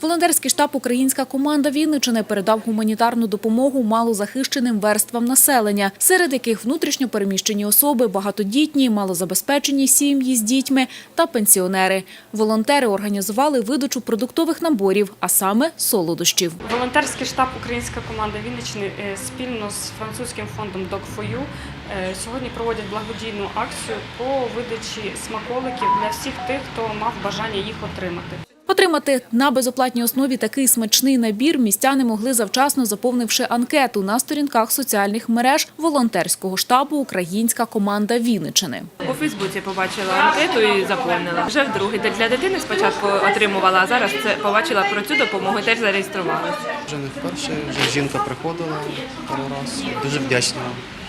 Волонтерський штаб Українська команда Вінничини передав гуманітарну допомогу малозахищеним верствам населення, серед яких внутрішньо переміщені особи, багатодітні, малозабезпечені сім'ї з дітьми та пенсіонери. Волонтери організували видачу продуктових наборів, а саме солодощів. Волонтерський штаб Українська команда Вінниччини е, спільно з французьким фондом Dog4U е, сьогодні проводять благодійну акцію по видачі смаколиків для всіх тих, хто мав бажання їх отримати. Отримати на безоплатній основі такий смачний набір містяни могли завчасно заповнивши анкету на сторінках соціальних мереж волонтерського штабу Українська команда Вінничини. У Фейсбуці побачила анкету і заповнила. Вже вдруге. Для дитини спочатку отримувала, а зараз це побачила про цю допомогу і теж зареєструвалася. Вже не вперше, вже жінка приходила пару раз. Дуже вдячна.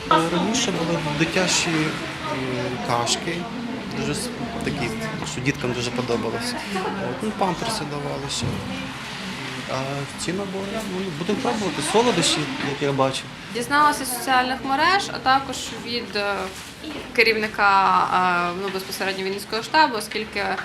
Раніше були дитячі кашки, дуже такі, що діткам дуже подобалось. От, Ну, памперси давали ще. А ці набори ну, будемо пробувати. Солодощі, як я бачу. Дізналася з соціальних мереж, а також від е, керівника е, ну, безпосередньо Вінницького штабу, оскільки е,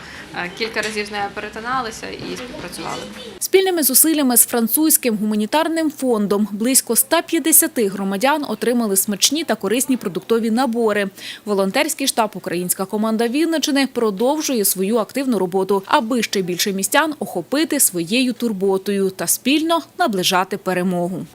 кілька разів з нею перетиналися і співпрацювали. Спільними зусиллями з французьким гуманітарним фондом близько 150 громадян отримали смачні та корисні продуктові набори. Волонтерський штаб Українська команда Вінничини продовжує свою активну роботу, аби ще більше містян охопити своєю турботою та спільно наближати перемогу.